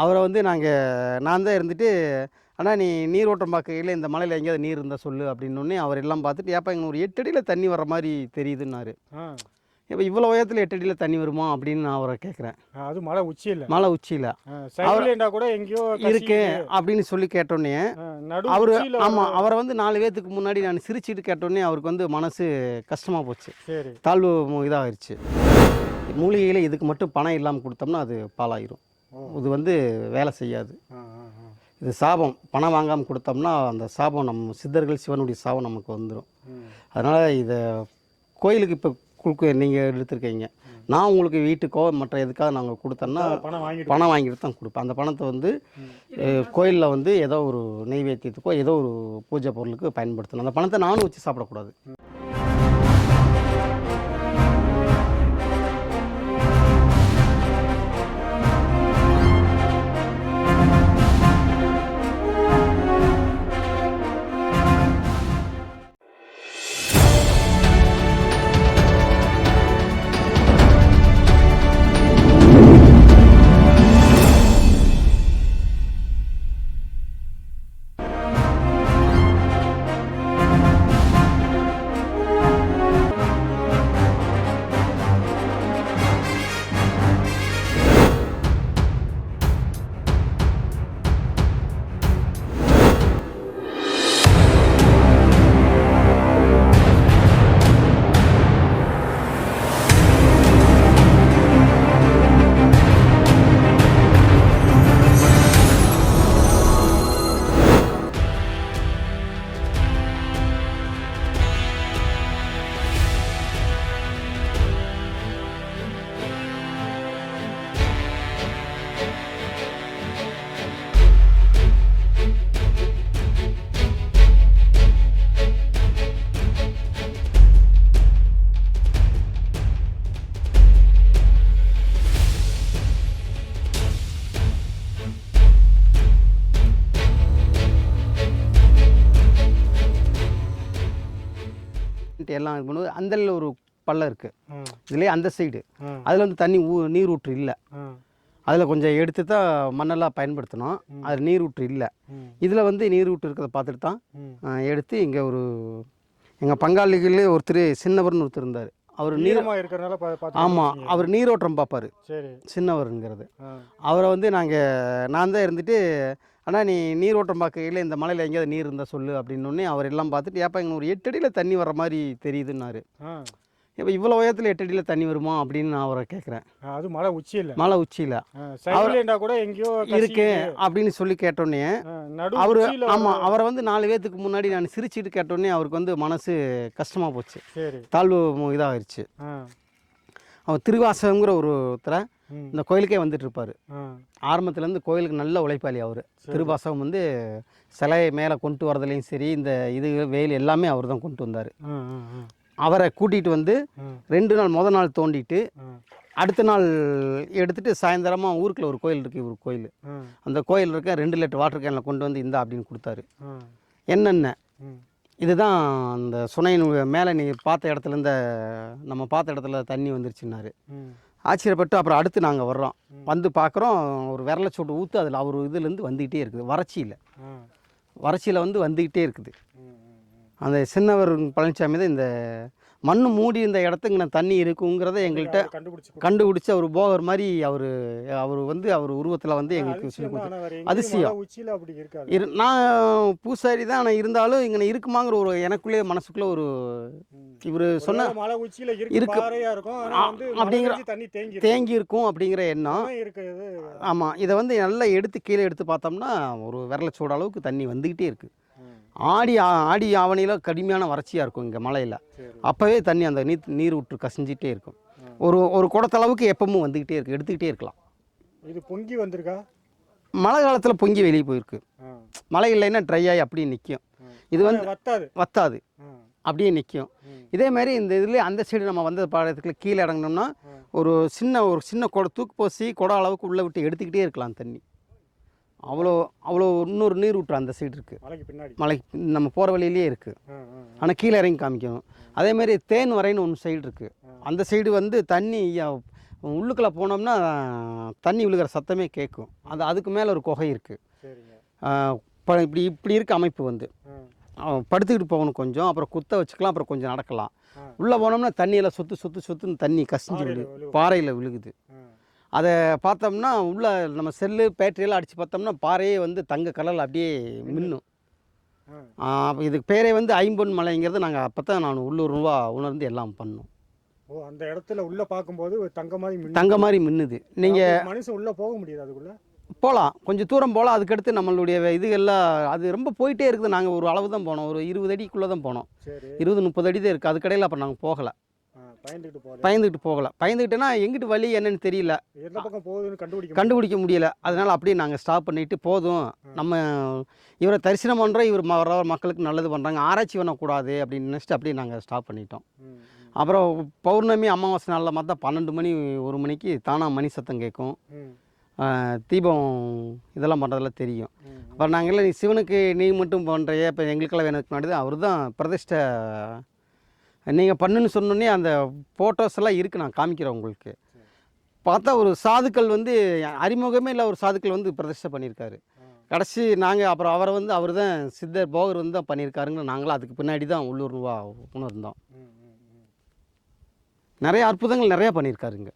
அவரை வந்து நாங்கள் நான் தான் இருந்துட்டு அண்ணா நீ நீரோட்டம் பார்க்கையில் இந்த மலையில் எங்கேயாவது நீர் இருந்தால் சொல்லு அப்படின்னோடனே அவர் எல்லாம் பார்த்துட்டு ஏப்பா இங்கே ஒரு எட்டு அடியில் தண்ணி வர்ற மாதிரி தெரியுதுன்னாரு. இப்போ இவ்வளோ உயரத்தில் எட்டு அடியில் தண்ணி வருமா? அப்படின்னு நான் அவரை கேட்குறேன். அது மலை உச்சியில். மலை உச்சியில். சைட்லேண்டா கூட எங்கேயோ இருக்கு அப்படின்னு சொல்லி கேட்டோன்னே நடு அவர் ஆமாம் அவரை வந்து நாலு பேத்துக்கு முன்னாடி நான் சிரிச்சிட்டு கேட்டோடனே அவருக்கு வந்து மனசு கஷ்டமாக போச்சு. தாழ்வு இதாகிருச்சு மூலிகையில் இதுக்கு மட்டும் பணம் இல்லாமல் கொடுத்தோம்னா அது பாலாயிரும். இது வந்து வேலை செய்யாது. இது சாபம். பணம் வாங்காமல் கொடுத்தோம்னா அந்த சாபம் நம்ம சித்தர்கள் சிவனுடைய சாபம் நமக்கு வந்துடும் அதனால் இதை கோயிலுக்கு இப்போ குழுக்கு நீங்கள் எடுத்திருக்கீங்க. நான் உங்களுக்கு வீட்டுக்கோ மற்ற எதுக்காக நாங்கள் கொடுத்தோன்னா பணம் வாங்கிட்டு பணம் வாங்கிட்டு தான் கொடுப்பேன். அந்த பணத்தை வந்து கோயிலில் வந்து ஏதோ ஒரு நெய்வேத்தியத்துக்கோ ஏதோ ஒரு பூஜை பொருளுக்கு பயன்படுத்தணும். அந்த பணத்தை நானும் வச்சு சாப்பிடக்கூடாது. எல்லாம் இது பண்ணும்போது அந்தல ஒரு பள்ளம் இருக்குது இதுலேயே அந்த சைடு அதில் வந்து தண்ணி ஊ நீர் ஊற்று இல்லை அதில் கொஞ்சம் எடுத்து தான் மண்ணெல்லாம் பயன்படுத்தினோம் அது நீர் ஊற்று இல்லை இதில் வந்து நீர் ஊற்று இருக்கிறத பார்த்துட்டு தான் எடுத்து இங்கே ஒரு எங்கள் பங்காளிகளே ஒருத்தர் சின்னவர்னு ஒருத்தர் இருந்தார். அவர் நீர் நீளமா இருக்கிறனால ஆமாம். அவர் நீரோட்டம் பார்ப்பார். சரி. சின்னவருங்கிறது. அவரை வந்து நாங்கள் நான் தான் இருந்துட்டு அண்ணா நீ நீரோட்டம் பார்க்கையில் இந்த மலையில் எங்கேயாவது நீர் இருந்தால் சொல்லு அப்படின்னோடனே அவர் எல்லாம் பார்த்துட்டு ஏப்பா இங்கே ஒரு எட்டு அடியில் தண்ணி வர்ற மாதிரி தெரியுதுன்னாரு. இப்போ இவ்வளோ உயரத்தில் எட்டு அடியில் தண்ணி வருமா? அப்படின்னு நான் அவரை கேட்குறேன். அது மலை உச்சியில். மலை உச்சியில். சைட்லேண்டா கூட எங்கேயோ இருக்கு அப்படின்னு சொல்லி கேட்டோடனே நடு அவர் ஆமாம் அவரை வந்து நாலு பேத்துக்கு முன்னாடி நான் சிரிச்சிட்டு கேட்டோடனே அவருக்கு வந்து மனசு கஷ்டமாக போச்சு. தாழ்வு இதாகிருச்சு அவர் திருவாசகங்கிற ஒரு ஒருத்தரை இந்த கோயிலுக்கே வந்துட்டு இருப்பார் ஆரம்பத்துலேருந்து கோயிலுக்கு நல்ல உழைப்பாளி அவர். திருவாசகம் வந்து சிலையை மேலே கொண்டு வரதுலேயும் சரி இந்த இது வெயில் எல்லாமே அவர் தான் கொண்டு வந்தார். அவரை கூட்டிகிட்டு வந்து ரெண்டு நாள் முத நாள் தோண்டிட்டு அடுத்த நாள் எடுத்துட்டு சாயந்தரமாக ஊருக்குள்ள ஒரு கோயில் இருக்குது இவர் கோயில். அந்த கோயில் இருக்க ரெண்டு லிட்டர் வாட்டர் கேனில் கொண்டு வந்து இந்தா அப்படின்னு கொடுத்தாரு. என்னென்ன? இதுதான் அந்த சுனையின் மேலே நீ பார்த்த இடத்துல இந்த நம்ம பார்த்த இடத்துல தண்ணி வந்துருச்சுன்னாரு. ம். ஆச்சரியப்பட்டு அப்புறம் அடுத்து நாங்கள் வர்றோம். வந்து பார்க்குறோம் ஒரு விரலை சொட்டு ஊற்று அதில் அவர் இதுலேருந்து வந்துக்கிட்டே இருக்குது வறட்சியில். வறட்சியில் வந்து வந்துக்கிட்டே இருக்குது. அந்த சின்னவர் பழனிசாமி தான் இந்த மண் மூடி இந்த இடத்துக்கு நான் தண்ணி இருக்குங்கிறத எங்கள்கிட்ட கண்டுபிடிச்சு அவர் போகர் மாதிரி அவர் அவர் வந்து அவர் உருவத்தில் வந்து எங்களுக்கு சொல்லி அதிசயம் தான், கொடுத்து ஆனா வேற எங்கேயும் அதிசயம். இரு நான் பூசாரி தான் ஆனால் இருந்தாலும் இங்கே இருக்குமாங்கிற ஒரு எனக்குள்ளே மனசுக்குள்ளே ஒரு. இவர் சொன்ன இருக்கு அப்படிங்கிற- தேங்கி தேங்கி இருக்கும் அப்படிங்கிற எண்ணம். ஆமாம் இதை வந்து நல்லா எடுத்து கீழே எடுத்து பார்த்தோம்னா ஒரு விரலச்சோட அளவுக்கு தண்ணி வந்துக்கிட்டே இருக்குது ஆடி ஆடி ஆவணியில் கடுமையான வறட்சியாக இருக்கும் இங்கே மலையில். அப்போவே தண்ணி அந்த நீர் நீர் விட்டு கசிஞ்சிட்டே இருக்கும். ஒரு ஒரு குடத்தளவுக்கு எப்பவும் வந்துக்கிட்டே இருக்குது எடுத்துக்கிட்டே இருக்கலாம். இது பொங்கி வந்திருக்கா? மழை காலத்தில் பொங்கி வெளியே போயிருக்கு. மழை இல்லைன்னா ட்ரை ஆகி அப்படியே நிற்கும். இது வந்து வத்தாது. வத்தாது. அப்படியே நிற்கும் இதே மாதிரி இந்த இதில் அந்த சைடு நம்ம வந்த பாடத்துக்குள்ள கீழே இறங்கினோம்னா ஒரு சின்ன ஒரு சின்ன குட தூக்கு போசி குடம் அளவுக்கு உள்ளே விட்டு எடுத்துக்கிட்டே இருக்கலாம் தண்ணி. அவ்வளோ அவ்வளோ இன்னொரு நீர் விட்டு அந்த சைடு இருக்குது மலைக்கு பின்னாடி. மலை நம்ம போகிற வழியிலே இருக்குது. ஆனால் கீழே இறங்கி காமிக்கணும். அதே மாதிரி தேன் வரைன்னு ஒன்று சைடு இருக்குது அந்த சைடு வந்து தண்ணி உள்ளுக்குள்ளே போனோம்னா தண்ணி விழுகிற சத்தமே கேட்கும். அது அதுக்கு மேலே ஒரு குகை இருக்குது இப்படி இப்படி இருக்க அமைப்பு வந்து. படுத்துக்கிட்டு போகணும் கொஞ்சம் அப்புறம் குத்த வச்சுக்கலாம் அப்புறம் கொஞ்சம் நடக்கலாம். உள்ளே போனோம்னா தண்ணியெல்லாம் சுற்று சுற்று சுற்றுன்னு தண்ணி கசிஞ்சு விழுகும். பாறையில் விழுகுது. அதை பார்த்தோம்னா உள்ள நம்ம செல்லு பேட்டரியெல்லாம் அடித்து பார்த்தோம்னா பாறையே வந்து தங்க கலரில் அப்படியே மின்னும். அப்ப இதுக்கு பேரே வந்து ஐம்பொன் மலைங்கிறது நாங்கள் அப்போ தான் நான் உள்ளூர் ரூபா உணர்ந்து எல்லாம் பண்ணோம். ஓ அந்த இடத்துல உள்ள பார்க்கும்போது தங்க மாதிரி. தங்க மாதிரி மின்னுது. நீங்கள் அப்ப மனுஷன் உள்ள போக முடியாது அதுக்குள்ள? போகலாம் கொஞ்சம் தூரம் போகலாம் அதுக்கடுத்து நம்மளுடைய இதுகள்லாம் அது ரொம்ப போயிட்டே இருக்குது. நாங்கள் ஒரு அளவு தான் போனோம். ஒரு இருபது அடிக்குள்ளே தான் போனோம் இருபது முப்பது அடி தான் இருக்குது அதுக்கடையில் அப்புறம் நாங்கள் போகலை. பயந்துக்கிட்டு போகல. பயந்துக்கிட்டு போகலை. பயந்துக்கிட்டேன்னா எங்கிட்டு வழி என்னன்னு தெரியல. எந்த பக்கம் போகுதுன்னு கண்டுபிடிக்க முடியல. அதனால் அப்படியே நாங்கள் ஸ்டாப் பண்ணிட்டு போதும். நம்ம இவரை தரிசனம் பண்ணுறோம் இவர் வர மக்களுக்கு நல்லது பண்ணுறாங்க ஆராய்ச்சி பண்ணக்கூடாது அப்படின்னு நினச்சிட்டு அப்படியே நாங்கள் ஸ்டாப் பண்ணிட்டோம். அப்புறம் பௌர்ணமி அமாவாசை நாளில் பார்த்தா பன்னெண்டு மணி ஒரு மணிக்கு தானாக மணி சத்தம் கேட்கும். தீபம் இதெல்லாம் பண்ணுறதெல்லாம் தெரியும். அப்புறம் நாங்கள் நீ சிவனுக்கு நீ மட்டும் பண்ணுறிய இப்போ எங்களுக்கெல்லாம் எனக்கு முன்னாடி அவர் தான் பிரதிஷ்டை நீங்கள் பண்ணுன்னு சொன்னோன்னே அந்த ஃபோட்டோஸ் எல்லாம் இருக்குது நான் காமிக்கிறேன் உங்களுக்கு. பார்த்தா ஒரு சாதுக்கள் வந்து அறிமுகமே இல்லை ஒரு சாதுக்கள் வந்து பிரதிஷ்டை பண்ணியிருக்காரு. கடைசி நாங்கள் அப்புறம் அவரை வந்து அவர் தான் சித்தர் போகர் வந்து தான் பண்ணியிருக்காருங்க நாங்களும் அதுக்கு பின்னாடி தான் உள்ளூர் ரூபா உணர்ந்தோம். நிறைய அற்புதங்கள் நிறையா பண்ணியிருக்காருங்க.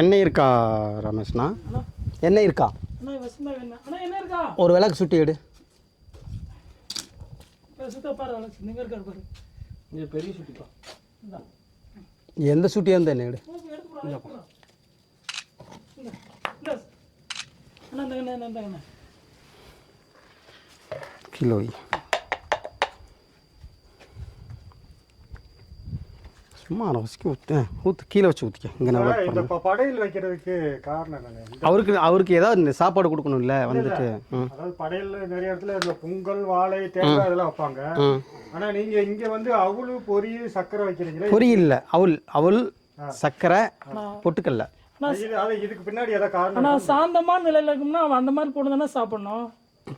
எண்ணெய் இருக்கா ரமேஷ்ண்ணா எண்ணெய் இருக்கா? அண்ணா வசந்தா வேணும் அண்ணா என்ன இருக்கா? ஒரு விளக்கு சுட்டி எடு. சுத்த பாரு வளர்ச்சி நீங்க இருக்காரு பாரு. இது பெரிய சுட்டிப்பா இந்தா. எந்த சுட்டியாக இருந்தால் எண்ணெய் எடு. போங்க, எடுத்து போடா, எடுத்து போடா. இந்தா, இந்தா. அண்ணா இந்த அண்ணா இந்த அண்ணா கிலோ சும்மா ரசிக்க ஊற்று ஊற்று கீழே வச்சு ஊற்றிக்க இங்கே நான் ஆனா, இந்த ப- படையல் வைக்கிறதுக்கு காரணம் என்னங்க அவருக்கு அவருக்கு ஏதாவது இந்த சாப்பாடு கொடுக்கணும்ல வந்துட்டு அதாவது படையல் நிறைய இடத்துல இந்த பொங்கல் வாழை தேங்காய் இதெல்லாம் வைப்பாங்க. ம் ஆனா நீங்க இங்க வந்து அவுளு பொரி சக்கரை வைக்கிறீங்களே? பொரியல்ல. அவல் அவல் சர்க்கரை பொட்டுக்கல்ல. இது அது இதுக்கு பின்னாடி ஏதாவது காரணம் சாந்தமான நிலையில இருக்கும்னா அவன் அந்த மாதிரி போட்டு தானே சாப்பிடணும்.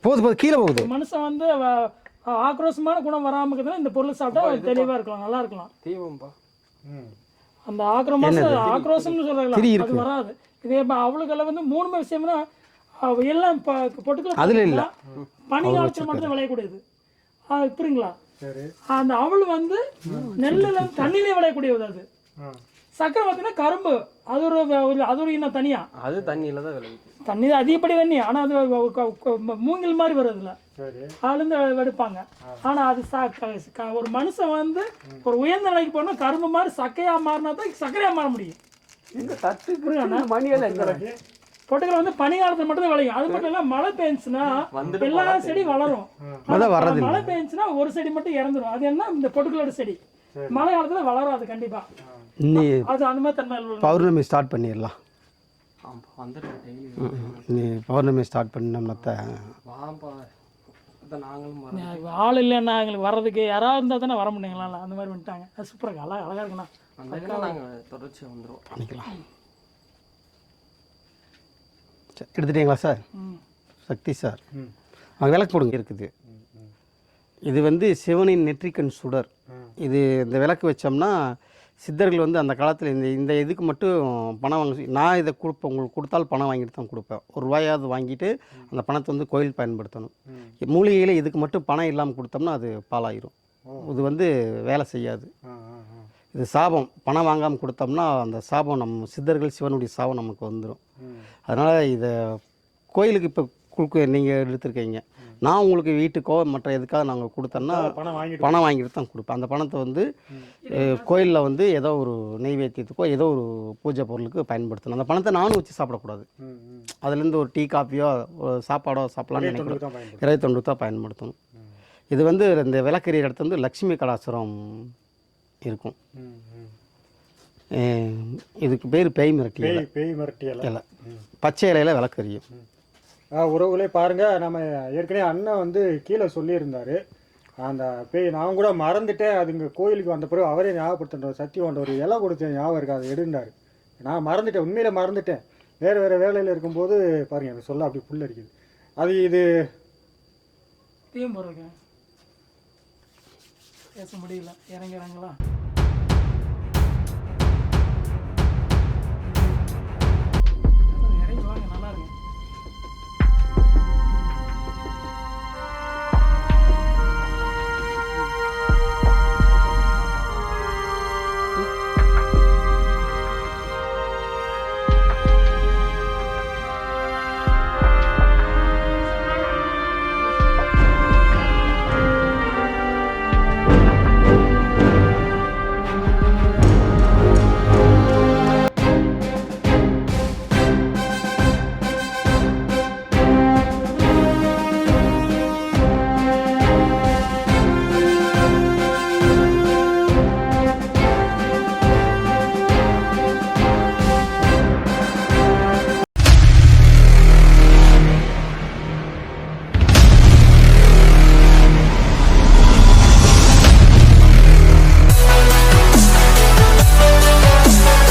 போகுது போகுது கீழே போகுது. மனுஷன் வந்து ஆக்ரோஷமான குணம் வராம இருக்குதுன்னா இந்த பொருள் சாப்பிட்டா அவன் தெளிவா இருக்கலாம் நல்லா இருக்கலாம். தீபம்பா. அந்த ஆக்ரோமாசம் ஆக்ரோஷம்னு சொல்றாங்களா? திரி அது. வராது. இதே இப்போ அவளுக்கெல்லாம் வந்து மூணுமே விஷயம்னா எல்லாம் ப- பொட்டுக்கல அதுல இல்ல. பனி காலத்தில் மட்டும் தான் விளையக்கூடியது புரியுங்களா? சரி. அந்த அவள் வந்து நெல்லுல தண்ணியிலே விளையக்கூடியது அது. சக்கரை பார்த்தீங்கன்னா கரும்பு. அது ஒரு ஒரு- அது ஒரு இன்னும் தனியா. அது தண்ணியில தான் விளையுது தண்ணி தான். அதிகப்படி தண்ணி. ஆனா அது மூங்கில் மாதிரி வருதுல. சரி. அதுலேருந்து எடுப்பாங்க. ஆனா அது சா ஒரு மனுஷன் வந்து ஒரு உயர்ந்த நிலைக்கு போனா கரும்பு மாதிரி சக்கையா மாறினா தான் சர்க்கரையா மாற முடியும். பொட்டுக்கல் வந்து பனி காலத்துல மட்டும் தான் விளையும். அது மட்டும் இல்ல மழை பெஞ்சுன்னா எல்லா செடி வளரும். மழை பெஞ்சுன்னா ஒரு செடி மட்டும் இறந்துரும். அது என்ன? இந்த பொட்டுக்கலோட செடி. மழை காலத்துல வளராது கண்டிப்பா. நீ அது அந்த மாதிரி தன்மை பௌர்ணமி ஸ்டார்ட் பண்ணிடலாம். நீ பௌர்ணமி ஸ்டார்ட் பண்ணோம்னா ஆள் இல்லைன்னா எங்களுக்கு வர்றதுக்கு யாராவது இருந்தால் தானே வர முடியுங்களா அந்த மாதிரி வந்துட்டாங்க. அது சூப்பராக இருக்கு அழகா அழகா இருக்குண்ணா. அந்த இதுல நாங்க தொடர்ச்சியா வந்துருவோம். பண்ணிக்கலாம். சரி எடுத்துட்டீங்களா சார் சக்தி சார். அங்கே விளக்கு போடுங்க இருக்குது. இது வந்து சிவனின் நெற்றிக்கண் சுடர். இது இந்த விளக்கு வச்சோம்னா சித்தர்கள் வந்து அந்த காலத்தில் இந்த இந்த இதுக்கு மட்டும் பணம் வாங்க நான் இதை கொடுப்பேன் உங்களுக்கு கொடுத்தால் பணம் வாங்கிட்டு தான் கொடுப்பேன். ஒரு ரூபாயாவது வாங்கிட்டு அந்த பணத்தை வந்து கோயில் பயன்படுத்தணும். மூலிகையில் இதுக்கு மட்டும் பணம் இல்லாமல் கொடுத்தோம்னா அது பாலாயிரும் இது வந்து வேலை செய்யாது. இது சாபம். பணம் வாங்காமல் கொடுத்தோம்னா அந்த சாபம் நம்ம சித்தர்கள் சிவனுடைய சாபம் நமக்கு வந்துடும். அதனால் இதை கோயிலுக்கு இப்போ கொடுக்க நீங்கள் எடுத்திருக்கீங்க. நான் உங்களுக்கு வீட்டுக்கோ மற்ற எதுக்காக நாங்கள் கொடுத்தோன்னா பணம் வாங்கிட்டு தான் கொடுப்பேன். அந்த பணத்தை வந்து கோயிலில் வந்து ஏதோ ஒரு நெய்வேத்தியத்துக்கோ ஏதோ ஒரு பூஜை பொருளுக்கு பயன்படுத்தணும். அந்த பணத்தை நானும் வச்சு சாப்பிடக்கூடாது. அதுலேருந்து ஒரு டீ காஃபியோ ஒரு சாப்பாடோ சாப்பிடலாம்னு தொண்டுக்கு நினைக்கிறேன் இறை தொண்டு தான் பயன்படுத்தணும். இது வந்து இந்த விளக்கெரிய இடத்துல வந்து லக்ஷ்மி கடாசுரம் இருக்கும். இதுக்கு பேர் பேய் மிரட்டி இலை. பேய் மிரட்டியல இலை. பச்சை இலையில விளக்கரியும். உறவுகளே பாருங்கள் நம்ம ஏற்கனவே அண்ணன் வந்து கீழே சொல்லியிருந்தார். அந்த பேய் நான் கூட மறந்துட்டேன். அதுங்க கோயிலுக்கு வந்த பிறகு அவரே ஞாபகப்படுத்துறாரு. சத்தியவாண்ட ஒரு இலை கொடுத்த ஞாபகம் இருக்குது அதை எடுண்டார் நான் மறந்துட்டேன் உண்மையில் மறந்துட்டேன். வேறு வேறு வேலையில் இருக்கும்போது பாருங்கள் எனக்கு சொல்ல அப்படி புல் அடிக்குது. அது இது. தீம் போடுறேங்க பேச முடியல. இறங்கிறாங்களா? இறங்கி வாங்க நல்லா இருக்கு.